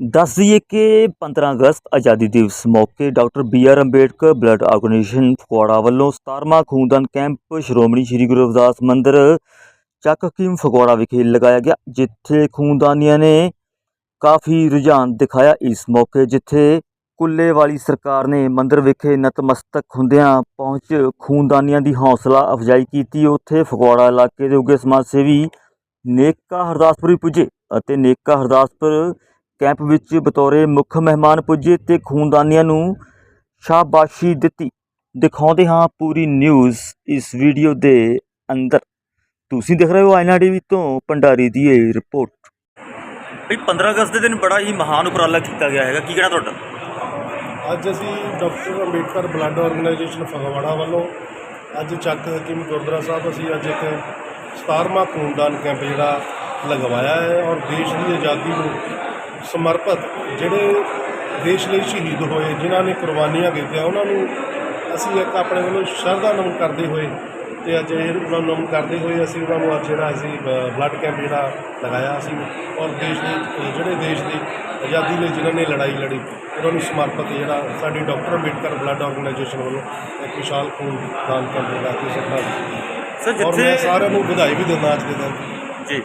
ਦੱਸ ਦਈਏ ਕਿ 15 ਅਗਸਤ ਆਜ਼ਾਦੀ ਦਿਵਸ ਮੌਕੇ doctor B R Ambedkar blood organisation Phagwara ਵੱਲੋਂ 17ਵਾਂ ਖੂਨਦਾਨ ਕੈਂਪ ਸ਼੍ਰੋਮਣੀ ਸ਼੍ਰੀ ਗੁਰੂ ਰਵਿਦਾਸ ਮੰਦਿਰ ਚੱਕ ਹਕੀਮ ਫਗਵਾੜਾ ਵਿਖੇ ਲਗਾਇਆ ਗਿਆ, ਜਿੱਥੇ ਖੂਨਦਾਨੀਆਂ ਨੇ ਕਾਫੀ ਰੁਝਾਨ ਦਿਖਾਇਆ ਇਸ ਮੌਕੇ, ਜਿੱਥੇ ਕੁੱਲੇ ਵਾਲੀ ਸਰਕਾਰ ਨੇ ਮੰਦਿਰ ਵਿਖੇ ਨਤਮਸਤਕ ਹੁੰਦਿਆਂ ਪਹੁੰਚ ਖੂਨਦਾਨੀਆਂ ਦੀ ਹੌਸਲਾ ਅਫਜ਼ਾਈ ਕੀਤੀ। ਉੱਥੇ ਫਗਵਾੜਾ ਇਲਾਕੇ ਦੇ ਉੱਗੇ ਸਮਾਜ ਸੇਵੀ ਨੇਕਾ ਹਰਦਾਸਪੁਰੀ ਪੁੱਜੇ ਅਤੇ ਨੇਕਾ ਹਰਦਾਸਪੁਰ ਕੈਂਪ ਵਿੱਚ ਬਤੌਰੇ ਮੁੱਖ ਮਹਿਮਾਨ ਪੁੱਜੇ ਤੇ ਖੂਨਦਾਨੀਆਂ ਨੂੰ ਸ਼ਾਬਾਸ਼ੀ ਦਿੱਤੀ। ਦਿਖਾਉਂਦੇ ਹਾਂ ਪੂਰੀ ਨਿਊਜ਼ ਇਸ ਵੀਡੀਓ ਦੇ ਅੰਦਰ। ਤੁਸੀਂ ਦੇਖ ਰਹੇ ਹੋ ਆਇਨਾ ਟੀਵੀ ਤੋਂ ਭੰਡਾਰੀ ਦੀ ਇਹ ਰਿਪੋਰਟ। ਬਈ 15 ਅਗਸਤ ਦੇ ਦਿਨ ਬੜਾ ਹੀ ਮਹਾਨ ਉਪਰਾਲਾ ਕੀਤਾ ਗਿਆ ਹੈਗਾ। ਕੀ ਕਹਿਣਾ ਤੁਹਾਡਾ? ਅੱਜ ਅਸੀਂ doctor Ambedkar blood organisation Phagwara ਵੱਲੋਂ ਅੱਜ ਚੱਕ ਹਕੀਮ ਗੁਰਦੁਆਰਾ ਸਾਹਿਬ ਅਸੀਂ ਅੱਜ ਇੱਕ 17ਵਾਂ ਖੂਨਦਾਨ ਕੈਂਪ ਜਿਹੜਾ ਲਗਵਾਇਆ ਹੈ ਔਰ ਦੇਸ਼ ਦੀ ਆਜ਼ਾਦੀ ਨੂੰ ਸਮਰਪਿਤ ਜਿਹੜੇ ਦੇਸ਼ ਲਈ ਸ਼ਹੀਦ ਹੋਏ ਜਿਨ੍ਹਾਂ ਨੇ ਕੁਰਬਾਨੀਆਂ ਕੀਤੀਆਂ ਉਹਨਾਂ ਨੂੰ ਅਸੀਂ ਇੱਕ ਆਪਣੇ ਵੱਲੋਂ ਸ਼ਰਧਾ ਨਮਨ ਕਰਦੇ ਹੋਏ ਤੇ ਅੱਜ ਉਹਨਾਂ ਨੂੰ ਨਮਨ ਕਰਦੇ ਹੋਏ ਅਸੀਂ ਉਹਨਾਂ ਨੂੰ ਅੱਜ ਜਿਹੜਾ ਅਸੀਂ ਬਲੱਡ ਕੈਂਪ ਜਿਹੜਾ ਲਗਾਇਆ ਅਸੀਂ ਔਰ ਦੇਸ਼ ਦੇ ਜਿਹੜੇ ਦੇਸ਼ ਦੀ ਆਜ਼ਾਦੀ ਲਈ ਜਿਨ੍ਹਾਂ ਨੇ ਲੜਾਈ ਲੜੀ ਉਹਨਾਂ ਨੂੰ ਸਮਰਪਿਤ ਜਿਹੜਾ ਸਾਡੀ ਡਾਕਟਰ ਅੰਬੇਡਕਰ ਬਲੱਡ ਆਰਗੇਨਾਈਜੇਸ਼ਨ ਵੱਲੋਂ ਇੱਕ ਵਿਸ਼ਾਲ ਖੂਨ ਦਾਨ ਕੈਂਪ ਲਗਾ ਕੇ ਸਰਕਾਰ ਸਰ ਜਿੱਥੇ ਸਾਰਿਆਂ ਨੂੰ ਵਧਾਈ ਵੀ ਦਿੰਦਾ ਅੱਜ ਦੇ ਦਿਨ। ਜੀ।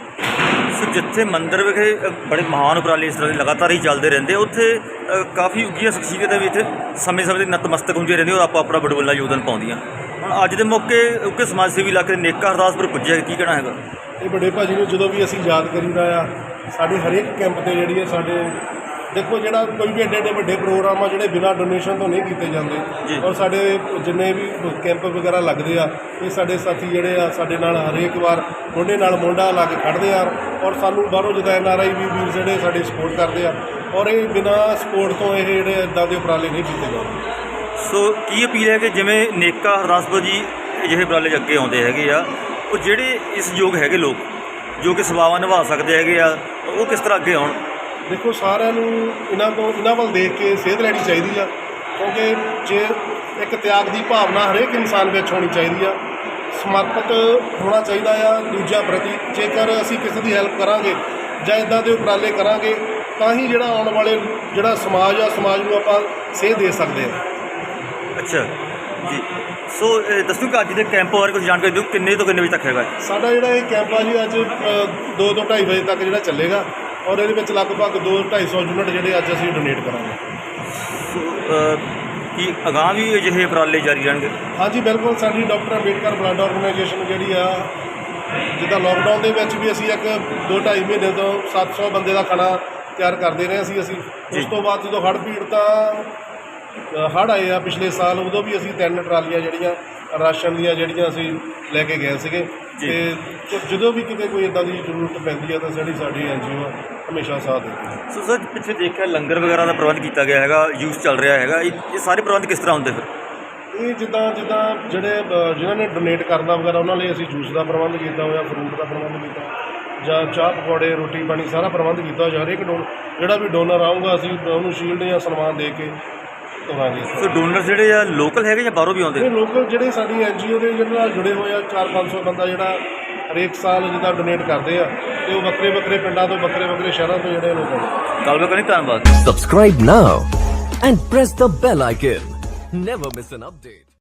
ਸੋ ਜਿੱਥੇ ਮੰਦਰ ਵਿਖੇ ਬੜੇ ਮਹਾਨ ਉਪਰਾਲੇ ਇਸ ਤਰ੍ਹਾਂ ਦੇ ਲਗਾਤਾਰ ਹੀ ਚੱਲਦੇ ਰਹਿੰਦੇ ਉੱਥੇ ਕਾਫੀ ਉੱਗੀਆਂ ਸ਼ਖਸੀਅਤਾਂ ਵੀ ਇੱਥੇ ਸਮੇਂ-ਸਮੇਂ ਦੇ ਨਤਮਸਤਕ ਹੁੰਦੀਆਂ ਰਹਿੰਦੀਆਂ ਔਰ ਆਪੋ ਆਪਣਾ ਬੜਵੱਲਾ ਯੋਗਦਾਨ ਪਾਉਂਦੀਆਂ। ਹੁਣ ਅੱਜ ਦੇ ਮੌਕੇ ਉੱਗੇ ਸਮਾਜ ਸੇਵੀ ਇਲਾਕੇ ਦੇ ਨੇਕਾ ਹਰਦਾਸਪੁਰ ਪੁੱਜਿਆ, ਕੀ ਕਹਿਣਾ ਹੈਗਾ? ਇਹ ਵੱਡੇ ਭਾਜੀ ਨੂੰ ਜਦੋਂ ਵੀ ਅਸੀਂ ਯਾਦ ਕਰੀਦਾ ਆ, ਸਾਡੀ ਹਰੇਕ ਕੈਂਪ ਤੇ ਜਿਹੜੀ ਹੈ ਸਾਡੇ ਦੇਖੋ ਜਿਹੜਾ ਕੋਈ ਵੀ ਏਡੇ ਏਡੇ ਵੱਡੇ ਪ੍ਰੋਗਰਾਮ ਆ ਜਿਹੜੇ ਬਿਨਾਂ ਡੋਨੇਸ਼ਨ ਤੋਂ ਨਹੀਂ ਕੀਤੇ। ਜਾਂਦੇ ਔਰ ਸਾਡੇ ਜਿੰਨੇ ਵੀ ਕੈਂਪ ਵਗੈਰਾ ਲੱਗਦੇ ਆ ਇਹ ਸਾਡੇ ਸਾਥੀ ਜਿਹੜੇ ਆ ਸਾਡੇ ਨਾਲ ਹਰੇਕ ਵਾਰ ਮੋਢੇ ਨਾਲ ਮੋਢਾ ਲਾ ਕੇ ਖੜਦੇ ਆ ਔਰ ਸਾਨੂੰ ਬਾਹਰੋਂ ਜਦੋਂ ਐਨ ਆਰ ਆਈ ਵੀ ਵੀਰ ਜਿਹੜੇ ਸਾਡੇ ਸਪੋਰਟ ਕਰਦੇ ਆ ਔਰ ਇਹ ਬਿਨਾਂ ਸਪੋਰਟ ਤੋਂ ਇਹ ਜਿਹੜੇ ਇਦਾਂ ਦੇ ਉਪਰਾਲੇ ਨਹੀਂ ਕੀਤੇ ਜਾਂਦੇ ਸੋ ਕੀ ਅਪੀਲ ਹੈ ਕਿ ਜਿਵੇਂ ਨੇਕਾ ਹਰਦਾਸਪੁਰ ਜੀ ਅਜਿਹੇ ਉਪਰਾਲੇ ਅੱਗੇ ਆਉਂਦੇ ਹੈਗੇ ਆ ਉਹ ਜਿਹੜੇ ਇਸ ਯੋਗ ਹੈਗੇ ਲੋਕ ਜੋ ਕਿ ਸੇਵਾਵਾਂ ਨਿਭਾ ਸਕਦੇ ਹੈਗੇ ਆ ਉਹ ਕਿਸ ਤਰ੍ਹਾਂ ਅੱਗੇ ਆਉਣ ਦੇਖੋ ਸਾਰਿਆਂ ਨੂੰ ਇਹਨਾਂ ਤੋਂ ਇਹਨਾਂ ਵੱਲ ਦੇਖ ਕੇ ਸੇਧ ਲੈਣੀ ਚਾਹੀਦੀ ਆ ਕਿਉਂਕਿ ਜੇ ਇੱਕ ਤਿਆਗ ਦੀ ਭਾਵਨਾ ਹਰੇਕ ਇਨਸਾਨ ਵਿੱਚ ਹੋਣੀ ਚਾਹੀਦੀ ਆ ਸਮਰਪਿਤ ਹੋਣਾ ਚਾਹੀਦਾ ਆ ਦੂਜਿਆਂ ਪ੍ਰਤੀ। ਜੇਕਰ ਅਸੀਂ ਕਿਸੇ ਦੀ ਹੈਲਪ ਕਰਾਂਗੇ ਜਾਂ ਇਦਾਂ ਦੇ ਉਪਰਾਲੇ ਕਰਾਂਗੇ ਤਾਂ ਹੀ ਜਿਹੜਾ ਆਉਣ ਵਾਲੇ ਜਿਹੜਾ ਸਮਾਜ ਆ ਸਮਾਜ ਨੂੰ ਆਪਾਂ ਸੇਧ ਦੇ ਸਕਦੇ ਆ। ਅੱਛਾ ਜੀ। ਸੋ ਦੱਸੋ ਕਿ ਅੱਜ ਦੇ ਕੈਂਪ ਬਾਰੇ ਕੁਝ ਜਾਣਕਾਰੀ ਦਿਓ ਕਿੰਨੇ ਤੋਂ ਕਿੰਨੇ ਵਜੇ ਤੱਕ ਹੈਗਾ ਸਾਡਾ ਜਿਹੜਾ ਇਹ ਕੈਂਪ ਆ ਜੀ ਅੱਜ 2 ਤੋਂ 2:30 ਵਜੇ ਤੱਕ ਜਿਹੜਾ ਚੱਲੇਗਾ। ਔਰ ਇਹਦੇ ਵਿੱਚ ਲਗਭਗ 2 250 ਯੂਨਿਟ ਜਿਹੜੇ ਅੱਜ ਅਸੀਂ ਡੋਨੇਟ ਕਰਾਂਗੇ। ਸੋ ਕੀ ਅਗਾਂਹ ਵੀ ਅਜਿਹੇ ਉਪਰਾਲੇ ਜਾਰੀ ਰਹਿਣਗੇ? ਹਾਂਜੀ ਬਿਲਕੁਲ। ਸਾਡੀ ਡਾਕਟਰ ਅੰਬੇਡਕਰ ਬਲੱਡ ਆਰਗੇਨਾਈਜੇਸ਼ਨ ਜਿਹੜੀ ਆ ਜਿੱਦਾਂ ਲੋਕਡਾਊਨ ਦੇ ਵਿੱਚ ਵੀ ਅਸੀਂ ਇੱਕ 2.5 ਮਹੀਨੇ ਤੋਂ 700 ਬੰਦੇ ਦਾ ਖਾਣਾ ਤਿਆਰ ਕਰਦੇ ਰਹੇ ਸੀ ਅਸੀਂ। ਉਸ ਤੋਂ ਬਾਅਦ ਜਦੋਂ ਹੜ੍ਹ ਪੀੜਤਾਂ ਹੜ੍ਹ ਆਏ ਆ ਪਿਛਲੇ ਸਾਲ ਉਦੋਂ ਵੀ ਅਸੀਂ ਤਿੰਨ ਟਰਾਲੀਆਂ ਜਿਹੜੀਆਂ ਰਾਸ਼ਨ ਦੀਆਂ ਜਿਹੜੀਆਂ ਅਸੀਂ ਲੈ ਕੇ ਗਏ ਸੀਗੇ ਜੀ। ਤੇ ਜਦੋਂ ਵੀ ਕਿਤੇ ਕੋਈ ਇਦਾਂ ਦੀ ਜ਼ਰੂਰਤ ਪੈਂਦੀ ਆ ਤਾਂ ਜਿਹੜੀ ਸਾਡੀ ਐਨਜੀਓ ਹਮੇਸ਼ਾ ਸਾਥ ਦਿੰਦੀ ਹੈ ਸੋ ਸਰ ਪਿੱਛੇ ਦੇਖਿਆ ਲੰਗਰ ਵਗੈਰਾ ਦਾ ਪ੍ਰਬੰਧ ਕੀਤਾ ਗਿਆ ਹੈਗਾ ਯੂਜ਼ ਚੱਲ ਰਿਹਾ ਹੈਗਾ ਇਹ ਇਹ ਸਾਰੇ ਪ੍ਰਬੰਧ ਕਿਸ ਤਰ੍ਹਾਂ ਹੁੰਦੇ ਫਿਰ ਇਹ ਜਿੱਦਾਂ ਜਿੱਦਾਂ ਜਿਹੜੇ ਅ, ਜਿਨ੍ਹਾਂ ਨੇ ਡੋਨੇਟ ਕਰਨਾ ਵਗੈਰਾ ਉਹਨਾਂ ਲਈ ਅਸੀਂ ਜੂਸ ਦਾ ਪ੍ਰਬੰਧ ਕੀਤਾ ਹੋਇਆ ਫਰੂਟ ਦਾ ਪ੍ਰਬੰਧ ਕੀਤਾ ਜਾਂ ਚਾਹ ਪਕੌੜੇ ਰੋਟੀ ਪਾਣੀ ਸਾਰਾ ਪ੍ਰਬੰਧ ਕੀਤਾ ਹੋਇਆ ਹਰੇਕ ਡੋਨ ਜਿਹੜਾ ਵੀ ਡੋਨਰ ਆਊਗਾ ਅਸੀਂ ਉਹਨੂੰ ਸ਼ੀਲਡ ਜਾਂ ਸਨਮਾਨ ਦੇ ਕੇ ਕਰਾਂਗੇ ਸੋ ਡੋਨਰ ਜਿਹੜੇ ਆ ਲੋਕਲ ਹੈਗੇ ਜਾਂ ਬਾਹਰੋਂ ਵੀ ਆਉਂਦੇ ਇਹ ਲੋਕ ਜਿਹੜੇ ਸਾਡੀ ਐਨਜੀਓ ਦੇ ਜਿਹਨਾਂ ਨਾਲ ਜੁੜੇ ਹੋਏ ਆ 4-500 ਬੰਦਾ ਜਿਹੜਾ ਹਰੇਕ ਸਾਲ ਜਿੱਦਾਂ ਡੋਨੇਟ ਕਰਦੇ ਆ ਤੇ ਉਹ ਵੱਖਰੇ ਵੱਖਰੇ ਪਿੰਡਾਂ ਤੋਂ ਵੱਖਰੇ ਵੱਖਰੇ ਸ਼ਹਿਰਾਂ ਤੋਂ ਜਿਹੜੇ ਲੋਕ ਆਉਂਦੇ ਗੱਲਬਾਤ ਕਰਨੀ ਧੰਨਵਾਦ Subscribe now and press the bell icon. Never miss an update.